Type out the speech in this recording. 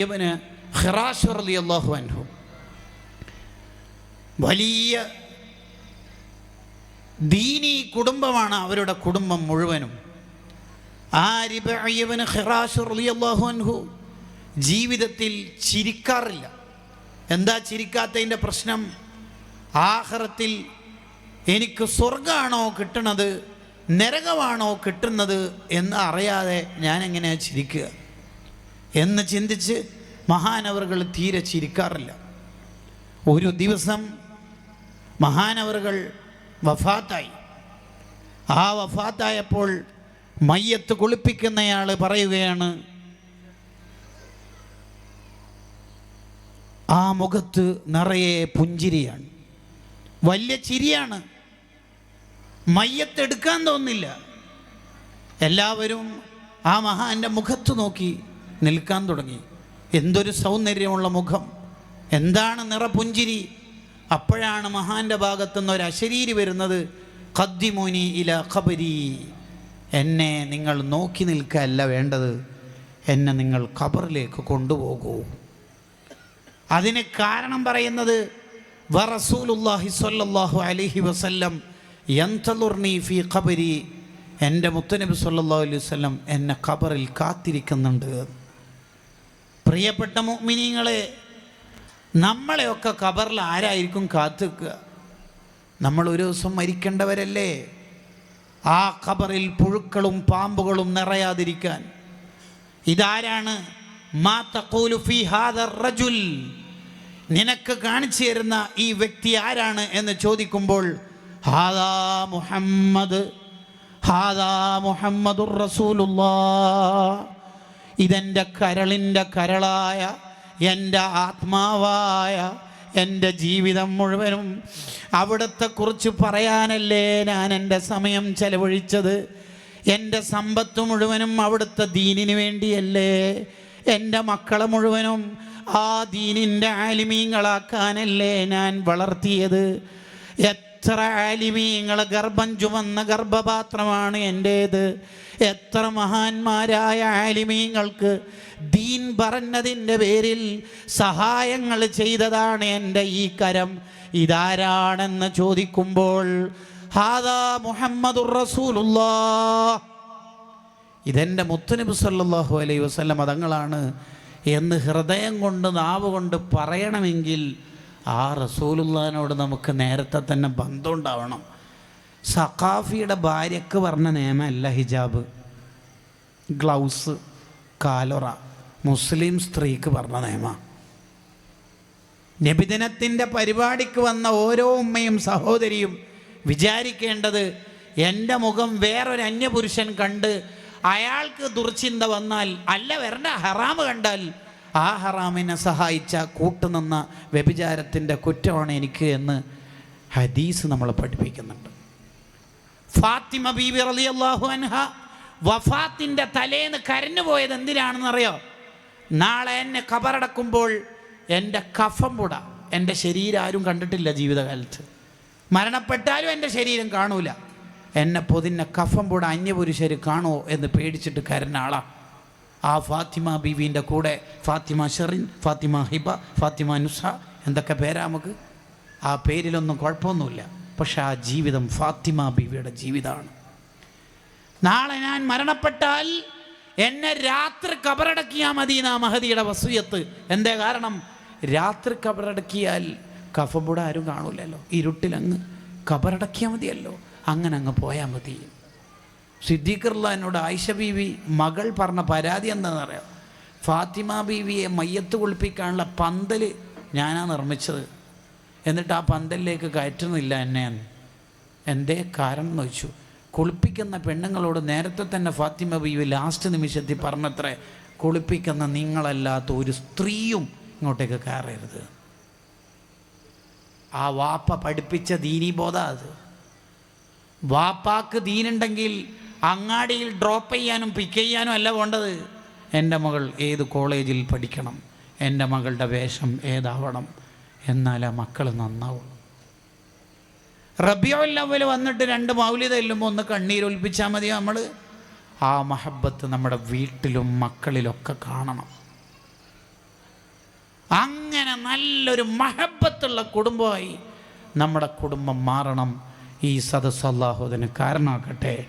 ഇവന് ഹിറാഷ് റലി അള്ളാഹു അൻഹു. വലിയ ദീനി കുടുംബമാണ് അവരുടെ കുടുംബം മുഴുവനും. ആ ഹിറാഷ് റലി അള്ളാഹു അൻഹു ജീവിതത്തിൽ ചിരിക്കാറില്ല. എന്താ ചിരിക്കാത്തതിന്റെ പ്രശ്നം? ആഹ്റത്തിൽ എനിക്ക് സ്വർഗമാണോ കിട്ടണത് നരകമാണോ കിട്ടുന്നത് എന്ന് അറിയാതെ ഞാനെങ്ങനെയാണ് ചിരിക്കുക? എന്ന് ചിന്തിച്ച് മഹാനവറുകൾ തീരെ ചിരിക്കാറില്ല. ഒരു ദിവസം മഹാനവറുകൾ വഫാത്തായി. ആ വഫാത്തായപ്പോൾ മയ്യത്ത് കുളിപ്പിക്കുന്നയാൾ പറയുകയാണ് ആ മുഖത്ത് നിറയെ പുഞ്ചിരിയാണ്. വലിയ ചിരിയാണ്. മയ്യത്തെടുക്കാൻ തോന്നില്ല. എല്ലാവരും ആ മഹാന്റെ മുഖത്ത് നോക്കി നിൽക്കാൻ തുടങ്ങി. എന്തൊരു സൗന്ദര്യമുള്ള മുഖം. എന്താണ് നിറപുഞ്ചിരി. അപ്പോഴാണ് മഹാന്റെ ഭാഗത്തുനിന്ന് ഒരു അശരീരി വരുന്നത്. ഖദ്ദിമുനി ഇല ഖബരി. എന്നെ നിങ്ങൾ നോക്കി നിൽക്കുകയല്ല വേണ്ടത്. എന്നെ നിങ്ങൾ ഖബറിലേക്ക് കൊണ്ടുപോകൂ. അതിന് കാരണം പറയുന്നത് വറസൂലുല്ലാഹി സ്വല്ലല്ലാഹു അലൈഹി വസല്ലം യന്തലുർനി ഫി ഖബരി. എന്റെ മുത്തനബി സല്ലാ അലൈഹി വസല്ലം എന്നെ ഖബറിൽ കാത്തിരിക്കുന്നുണ്ട്. പ്രിയപ്പെട്ട മുഅ്മിനീങ്ങളെ നമ്മളെയൊക്കെ കബറിൽ ആരായിരിക്കും കാത്തുക്കുക നമ്മൾ ഒരു ദിവസം മരിക്കേണ്ടവരല്ലേ? ആ ഖബറിൽ പുഴുക്കളും പാമ്പുകളും നിറയാതിരിക്കാൻ. ഇതാരാണ്? മാ തഖൂലു ഫീ റജുൽ. നിനക്ക് കാണിച്ചു തരുന്ന ഈ വ്യക്തി ആരാണ് എന്ന് ചോദിക്കുമ്പോൾ ഹാദാ മുഹമ്മദ് ഹാദാ മുഹമ്മദുർ റസൂലുള്ളാ. ഇതെന്റെ കരളിന്റെ കരളായ എന്റെ ആത്മാവായ എന്റെ ജീവിതം മുഴുവനും അവിടത്തെ കുറിച്ച് പറയാനല്ലേ ഞാൻ എന്റെ സമയം ചെലവഴിച്ചത്? എന്റെ സമ്പത്ത് മുഴുവനും അവിടുത്തെ ദീനിന് വേണ്ടിയല്ലേ? എന്റെ മക്കളെ മുഴുവനും ആ ദീനിന്റെ ആലിമീങ്ങളാക്കാനല്ലേ ഞാൻ വളർത്തിയത്? എത്ര ആലിമീങ്ങളെ ഗർഭം ചുമന്ന ഗർഭപാത്രമാണ് എന്റേത് എത്ര മഹാന്മാരായ ആലിമീങ്ങൾക്ക് ദീൻ പറഞ്ഞതിന്റെ പേരിൽ സഹായങ്ങൾ ചെയ്തതാണ് എന്റെ ഈ കരം. ഇതാരാണെന്ന് ചോദിക്കുമ്പോൾ ഹാദാ മുഹമ്മദുർ റസൂലുള്ളാ ഇതെന്റെ മുത്തനബി സല്ലാഹു അലൈ വസല്ലം മതങ്ങളാണ് എന്ന് ഹൃദയം കൊണ്ട് നാവ് കൊണ്ട് പറയണമെങ്കിൽ ആ റസൂലുള്ളാനോട് നമുക്ക് നേരത്തെ തന്നെ ബന്ധം ഉണ്ടാവണം സഖാഫിയുടെ ഭാര്യക്ക് പറഞ്ഞ നിയമമല്ല ഹിജാബ്. ഗ്ലൗസ് കാലൊറ. മുസ്ലിം സ്ത്രീക്ക് പറഞ്ഞ നിയമ. നബിദിനത്തിന്റെ പരിപാടിക്ക് വന്ന ഓരോ ഉമ്മയും സഹോദരിയും വിചാരിക്കേണ്ടത് എന്റെ മുഖം വേറൊരു അന്യപുരുഷൻ കണ്ട് അയാൾക്ക് ദുർചിന്ത വന്നാൽ അല്ല വരണ്ട ഹറാമ് കണ്ടാൽ ആ ഹറാമിനെ സഹായിച്ച കൂട്ടുനിന്ന വ്യഭിചാരത്തിന്റെ കുറ്റമാണ് എനിക്ക് എന്ന് ഹദീസ് നമ്മൾ പഠിപ്പിക്കുന്നുണ്ട്. ഫാത്തിമ ബീബി അള്ളാഹു അൻഹ വഫാത്തിന്റെ തലേന്ന് കരഞ്ഞു പോയത് എന്തിനാണെന്നറിയോ നാളെ എന്നെ കബറടക്കുമ്പോൾ എന്റെ കഫം പുട. എന്റെ ശരീരം ആരും കണ്ടിട്ടില്ല ജീവിതകാലത്ത്. മരണപ്പെട്ടാലും എന്റെ ശരീരം കാണൂല. എന്നെ പൊതിഞ്ഞ കഫം പുട. അന്യപുരുഷർ കാണുമോ എന്ന് പേടിച്ചിട്ട് കരഞ്ഞ ആളാ. ആ ഫാത്തിമ ബീവിന്റെ കൂടെ ഫാത്തിമ ഷെറിൻ ഫാത്തിമ ഹിബ ഫാത്തിമ നുസ എന്തൊക്കെ പേരാ നമുക്ക്? ആ പേരിലൊന്നും കുഴപ്പമൊന്നുമില്ല. പക്ഷെ ആ ജീവിതം ഫാത്തിമ ബീവിയുടെ ജീവിതമാണ്. നാളെ ഞാൻ മരണപ്പെട്ടാൽ എന്നെ രാത്രി കബറടക്കിയാൽ മതി ആ മഹദിയുടെ വസൂയത്ത്. എന്തേ കാരണം? രാത്രി കബറടക്കിയാൽ കഫമ്പുട ആരും കാണൂലല്ലോ. ഇരുട്ടിലങ്ങ് കബറടക്കിയാൽ മതിയല്ലോ. അങ്ങനെ അങ്ങ് പോയാൽ മതി. സിദ്ദീഖർല എന്നോട് ആയിഷ ബീവി മകൾ പറഞ്ഞ പരാതി എന്താണെന്നറിയാം? ഫാത്തിമ ബീവിയെ മയ്യത്ത് കുളിപ്പിക്കാനുള്ള പന്തൽ ഞാനാ നിർമ്മിച്ചത്. എന്നിട്ട് ആ പന്തലിലേക്ക് കയറ്റുന്നില്ല എന്നെ എന്റെ കാരണം എന്ന് വെച്ചു കുളിപ്പിക്കുന്ന പെണ്ണുങ്ങളോട് നേരത്തെ തന്നെ ഫാത്തിമ ബീവി ലാസ്റ്റ് നിമിഷത്തിൽ പറഞ്ഞത്രേ കുളിപ്പിക്കുന്ന നിങ്ങളല്ലാത്ത ഒരു സ്ത്രീയും ഇങ്ങോട്ടേക്ക് കയറരുത്. ആ വാപ്പ പഠിപ്പിച്ച ദീനീബോധ അത്. വാപ്പാക്ക് ദീനുണ്ടെങ്കിൽ അങ്ങാടിയിൽ ഡ്രോപ്പ് ചെയ്യാനും പിക്ക് ചെയ്യാനും അല്ല വേണ്ടത് എന്റെ മകൾ ഏത് കോളേജിൽ പഠിക്കണം? എന്റെ മകളുടെ വേഷം ഏതാവണം? എന്നാലാ മക്കൾ നന്നാവും. റബിയോല്ലവൽ വന്നിട്ട് രണ്ട് മൗലിത എല്ലുമ്പോൾ ഒന്ന് കണ്ണീരൊലിപ്പിച്ചാൽ മതി നമ്മൾ ആ മഹബത്ത് നമ്മുടെ വീട്ടിലും മക്കളിലൊക്കെ കാണണം. അങ്ങനെ നല്ലൊരു മഹബത്തുള്ള കുടുംബമായി നമ്മുടെ കുടുംബം മാറണം. ഈ സദസ് അള്ളാഹു കാരണമാക്കട്ടെ